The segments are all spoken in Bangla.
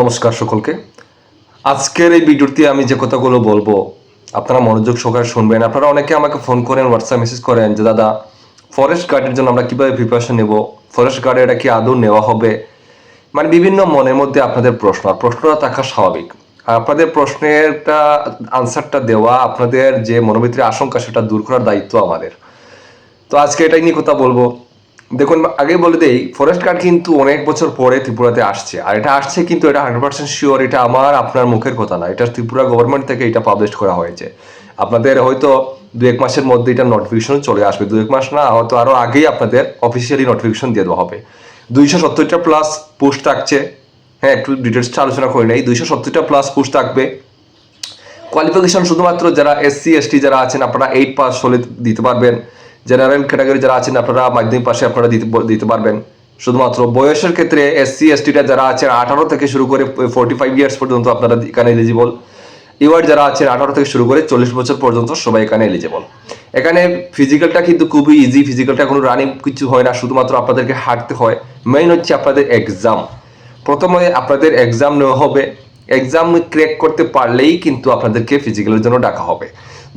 নমস্কার সকলকে। আজকের এই ভিডিওতে আমি যে কথাগুলো বলব, আপনারা মনোযোগ সহকারে শুনবেন। আপনারা অনেকে আমাকে ফোন করেন হোয়াটসঅ্যাপ মেসেজ করেন যে, দাদা ফরেস্ট গার্ডের জন্য আমরা কীভাবে প্রিপারেশন নেব? ফরেস্ট গার্ডে এটা কি আদৌ নেওয়া হবে? মানে বিভিন্ন মনের মধ্যে আপনাদের প্রশ্ন, আর প্রশ্নটা থাকা স্বাভাবিক। আর আপনাদের প্রশ্নেরটা আনসারটা দেওয়া, আপনাদের যে মনোভিত্তির আশঙ্কা, সেটা দূর করার দায়িত্ব আমাদের। তো আজকে এটাই নিয়ে কথা বলব। দেখুন, আগে বলে দেই ফরেস্ট গার্ড কিন্তু অনেক বছর পরে ত্রিপুরাতে আসছে। আর এটা আসছে কিন্তু এটা হান্ড্রেড পার্সেন্ট শিওর এটা আমার, আপনার মুখের কথা না। এটা ত্রিপুরা গভর্নমেন্ট থেকে এটা পাবলিশ করা হয়েছে। আপনাদের হয়তো দু এক মাসের মধ্যে এটা নোটিফিকেশন চলে আসবে। দু এক মাস না, হয়তো আরও আগেই আপনাদের অফিসিয়ালি নোটিফিকেশন দিয়ে দেওয়া হবে। দুইশো সত্তরটা প্লাস পোস্ট থাকছে। হ্যাঁ একটু ডিটেলসটা আলোচনা করে নেই। দুইশো সত্তরটা প্লাস পোস্ট থাকবে। কোয়ালিফিকেশন শুধুমাত্র যারা এসসি এসটি যারা আছেন, আপনারা এইট পাস হলে দিতে পারবেন। জেনারেল ক্যাটাগরি যারা আছেন, আপনারা মাধ্যমিক পাশে আপনারা দিতে দিতে পারবেন। শুধুমাত্র বয়সের ক্ষেত্রে এসসি এসটিটা যারা আছেন, আঠারো থেকে শুরু করে ফোর্টি ফাইভ ইয়ার্স পর্যন্ত আপনারা এখানে এলিজিবল ইউআর যারা আছেন, আঠারো থেকে শুরু করে চল্লিশ বছর পর্যন্ত সবাই এখানে এলিজিবল এখানে ফিজিক্যালটা কিন্তু খুবই ইজি ফিজিক্যালটা কোনো রানিং কিছু হয় না, শুধুমাত্র আপনাদেরকে হাঁটতে হয়। মেইন হচ্ছে আপনাদের এক্সাম প্রথমে আপনাদের এক্সাম নেওয়া হবে। এক্সাম ক্র্যাক করতে পারলেই কিন্তু আপনাদেরকে ফিজিক্যালের জন্য ডাকা হবে।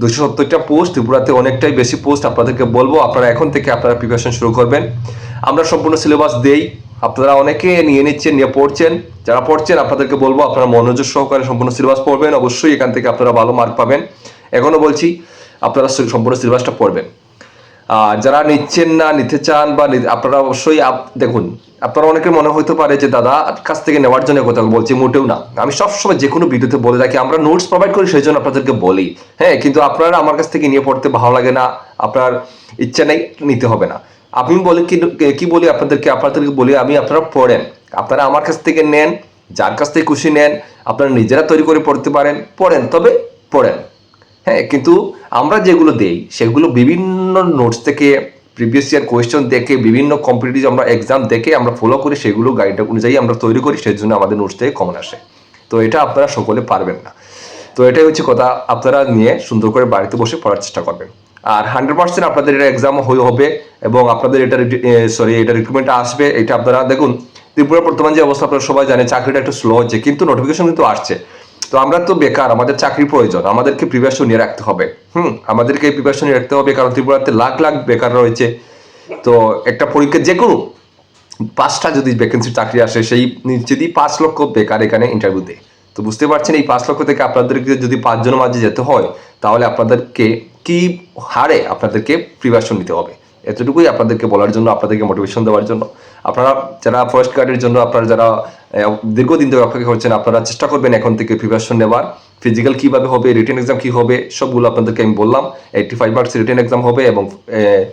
দুশো সত্তরটা পোস্ট ত্রিপুরাতে অনেকটাই বেশি পোস্ট আপনাদেরকে বলব। আপনারা এখন থেকে আপনারা প্রিপারেশন শুরু করবেন। আমরা সম্পূর্ণ সিলেবাস দেই। আপনারা অনেকে নিয়ে নিচ্ছেন, নিয়ে পড়ছেন। যারা পড়ছেন, আপনাদেরকে বলব, আপনারা মনোযোগ সহকারে সম্পূর্ণ সিলেবাস পড়বেন। অবশ্যই এখান থেকে আপনারা ভালো মার্ক পাবেন। এখনও বলছি, আপনারা সম্পূর্ণ সিলেবাসটা পড়বেন। যারা নিচ্ছেন না, নিতে চান বা আপনারা অবশ্যই দেখুন, আপনারা অনেকের মনে হতে পারে যে, দাদা, কাছ থেকে নেওয়ার জন্য কথা বলছি, মোটেও না। আমি সবসময় যে কোনো ভিডিওতে বলে রাখি, আমরা নোটস প্রোভাইড করি, সেই জন্য আপনাদেরকে বলি। হ্যাঁ কিন্তু আপনারা আমার কাছ থেকে নিয়ে পড়তে ভালো লাগে না, আপনার ইচ্ছা নেই, নিতে হবে না। আমি বলি কি বলি আপনাদেরকে? আপনাদেরকে বলি, আমি আপনারা পড়েন। আপনারা আমার কাছ থেকে নেন, যার কাছ থেকে খুশি নেন, আপনারা নিজেরা তৈরি করে পড়তে পারেন, পড়েন, তবে পড়েন। হ্যাঁ কিন্তু আমরা যেগুলো দেই, সেগুলো বিভিন্ন নোটস থেকে প্রিভিয়াস ইয়ার কোয়েশ্চেন দেখে, বিভিন্ন কম্পিটিটিভ আমরা এক্সাম দেখে আমরা ফলো করি, সেগুলো গাইড অনুযায়ী আমরা তৈরি করি, সেই জন্য আমাদের নোটস থেকে কমন আসে। তো এটা আপনারা সকলে পারবেন না। তো এটাই হচ্ছে কথা, আপনারা নিয়ে সুন্দর করে বাড়িতে বসে পড়ার চেষ্টা করবেন। আর হান্ড্রেড পার্সেন্ট আপনাদের এটা এক্সাম হয়ে হবে এবং আপনাদের এটা সরি এটা রিক্রুটমেন্ট আসবে, এটা আপনারা দেখুন ত্রিপুরা বর্তমান যে অবস্থা, আপনারা সবাই জানেন, চাকরিটা একটু স্লো হচ্ছে, কিন্তু নোটিফিকেশন কিন্তু আসছে। তো আমরা তো বেকার, আমাদের চাকরির প্রয়োজন, আমাদেরকে প্রিপারেশন নিয়ে রাখতে হবে। হুম, আমাদেরকে প্রিপারেশন নিয়ে রাখতে হবে, কারণ ত্রিপুরাতে লাখ লাখ বেকার রয়েছে। তো একটা পরীক্ষা যে কোনো পাঁচটা যদি ভ্যাকেন্সির চাকরি আসে, সেই যদি পাঁচ লক্ষ বেকার এখানে ইন্টারভিউ দেয়। তো বুঝতে পারছেন এই পাঁচ লক্ষ থেকে আপনাদেরকে যদি পাঁচজনের মাঝে যেতে হয়, তাহলে আপনাদেরকে কি হারে আপনাদেরকে প্রিপারেশন নিতে হবে? এতটুকুই আপনাদেরকে বলার জন্য, আপনাদেরকে মোটিভেশন দেওয়ার জন্য। আপনারা যারা ফরেস্ট গার্ডের জন্য, আপনারা যারা দীর্ঘদিন ধরে অপেক্ষা করছেন, আপনারা চেষ্টা করবেন এখন থেকে প্রিপারেশন নেওয়ার। ফিজিক্যাল কীভাবে হবে রিটেন এক্সাম কী হবে, সবগুলো আপনাদেরকে আমি বললাম। Eighty five marks written exam হবে এবং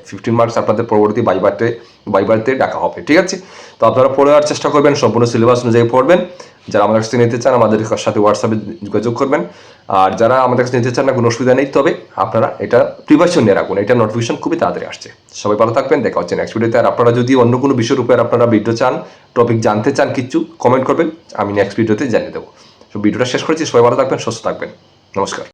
ফিফটিন মার্কস আপনাদের পরবর্তী বাইবারতে বাইবারতে ডাকা হবে, ঠিক আছে? তো আপনারা পড়ার চেষ্টা করবেন, সম্পূর্ণ সিলেবাস অনুযায়ী পড়বেন। যারা আমাদের কাছে নিতে চান, আমাদের সাথে হোয়াটসঅ্যাপে যোগাযোগ করবেন। আর যারা আমাদের কাছে নিতে চান না, কোনো অসুবিধা নেই। তবে আপনারা এটা প্রিপারেশন নিয়ে রাখুন। এটা নোটিফিকেশন খুবই তাড়াতাড়ি আসছে। সবাই ভালো থাকবেন। দেখা হচ্ছে নেক্সট ভিডিওতে আর আপনারা যদি অন্য কোনো বিষয়ের উপরে আপনারা ভিডিও চান টপিক জানতে চান, কিছু কমেন্ট করবেন, আমি নেক্সট ভিডিওতে জানিয়ে দেবো। তো ভিডিওটা শেষ করেছি। সবাই ভালো থাকবেন, সুস্থ থাকবেন। নমস্কার।